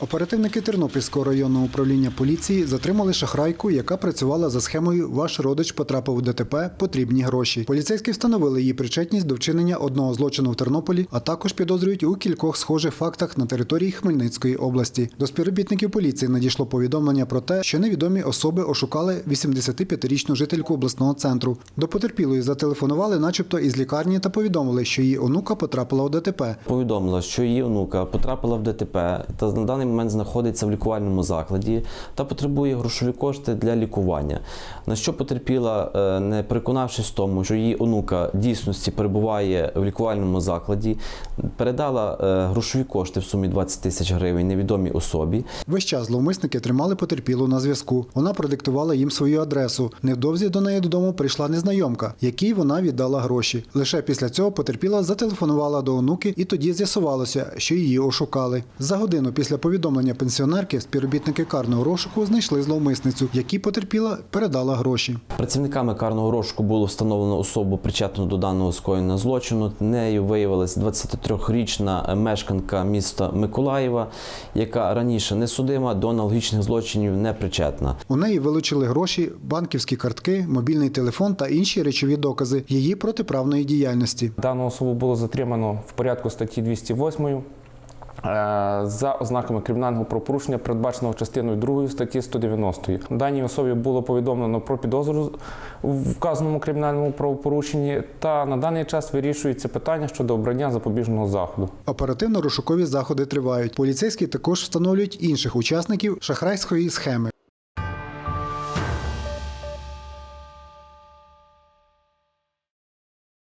Оперативники Тернопільського районного управління поліції затримали шахрайку, яка працювала за схемою Ваш родич потрапив у ДТП. Потрібні гроші. Поліцейські встановили її причетність до вчинення одного злочину в Тернополі, а також підозрюють у кількох схожих фактах на території Хмельницької області. До співробітників поліції надійшло повідомлення про те, що невідомі особи ошукали 85-річну жительку обласного центру. До потерпілої зателефонували, начебто, із лікарні та повідомили, що її онука потрапила у ДТП. Повідомила, що її онука потрапила в ДТП та на даний момент знаходиться в лікувальному закладі та потребує грошові кошти для лікування. На що потерпіла, е, не переконавшись в тому, що її онука дійсності перебуває в лікувальному закладі, передала е, грошові кошти в сумі 20 тисяч гривень невідомій особі. Весь час зловмисники тримали потерпілу на зв'язку. Вона продиктувала їм свою адресу. Невдовзі до неї додому прийшла незнайомка, якій вона віддала гроші. Лише після цього потерпіла зателефонувала до онуки, і тоді з'ясувалося, що її ошукали. За годину після повідомлення пенсіонерки співробітники карного розшуку знайшли зловмисницю, якій потерпіла передала гроші. Працівниками карного розшуку було встановлено особу причетну до даного скоєння злочину. Нею виявилась 23-річна мешканка міста Миколаєва, яка раніше не судима до аналогічних злочинів не причетна. У неї вилучили гроші, банківські картки, мобільний телефон та інші речові докази її протиправної діяльності. Дану особу було затримано в порядку статті 208 е, за ознаками кримінального правопорушення, передбаченого частиною 2 статті 190. Даній особі було повідомлено про підозру в вказаному кримінальному правопорушенні, та на даний час вирішується питання щодо обрання запобіжного заходу. Оперативно-розшукові заходи тривають. Поліцейські також встановлюють інших учасників шахрайської схеми.